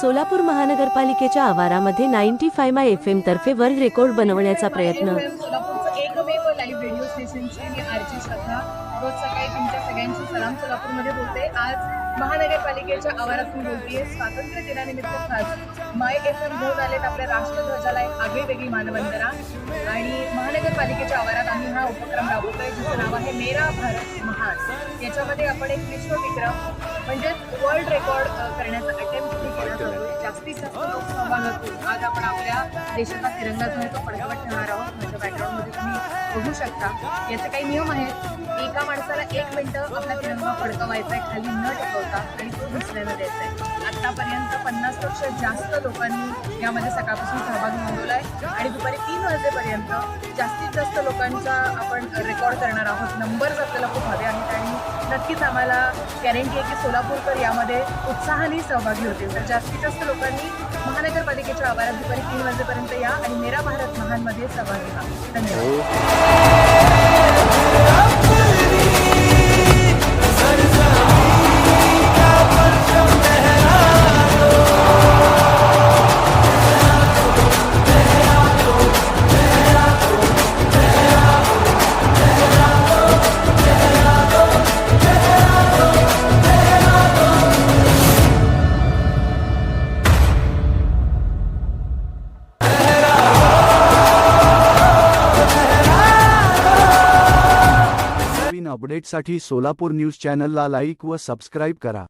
सोलापूर महानगरपालिकेच्या आवारामध्ये ninety five माय F M तर्फे वर्ल्ड रेकॉर्ड बनवण्याचा प्रयत्न. महानगरपालिकेच्या आवारातून बोलतीये. स्वातंत्र्य दिनानिमित्त खास माय एफ एम घेऊन आलेत आपल्या राष्ट्रध्वजाला एक आगळी वेगळी मानवंदना. आणि महानगरपालिकेच्या आवारात आम्ही हा उपक्रम राबवतोय ज्याचं नाव आहे मेरा भारत महान याच्यामध्ये आपण एक विश्व विक्रम म्हणजेच वर्ल्ड रेकॉर्ड करण्याचा अटेम्प्ट केला जास्तीत जास्त लोक आज आपण आपल्या देशाचा तिरंगा जो आहे तो फडकवत ठेवणार आहोत. माझ्या बॅकग्राऊंडमध्ये तुम्ही बघू शकता. याचे काही नियम आहेत. एका माणसाला एक मिनिटं आपला तिरंगा फडकवायचा आहे खाली न टेकवता आणि तो दुसऱ्याला द्यायचा आहे. आतापर्यंत पन्नासपेक्षा जास्त लोकांनी यामध्ये सकाळपासून सहभाग नोंदवला. आणि दुपारी तीन वाजेपर्यंत जास्तीत जास्त लोकांचा आपण रेकॉर्ड करणार आहोत. नंबर्स आपल्याला खूप हवे आहेत आणि नक्कीच आम्हाला गॅरंटी आहे की सोलापूरकर यामध्ये उत्साहाने सहभागी होतील. तर जास्तीत जास्त लोकांनी महानगरपालिकेच्या आवारात दुपारी तीन वाजेपर्यंत या आणि मेरा भारत महानमध्ये सहभागी व्हा. धन्यवाद. हो. अपडेटसाठी सोलापूर न्यूज चॅनलला लाईक व सबस्क्राईब करा.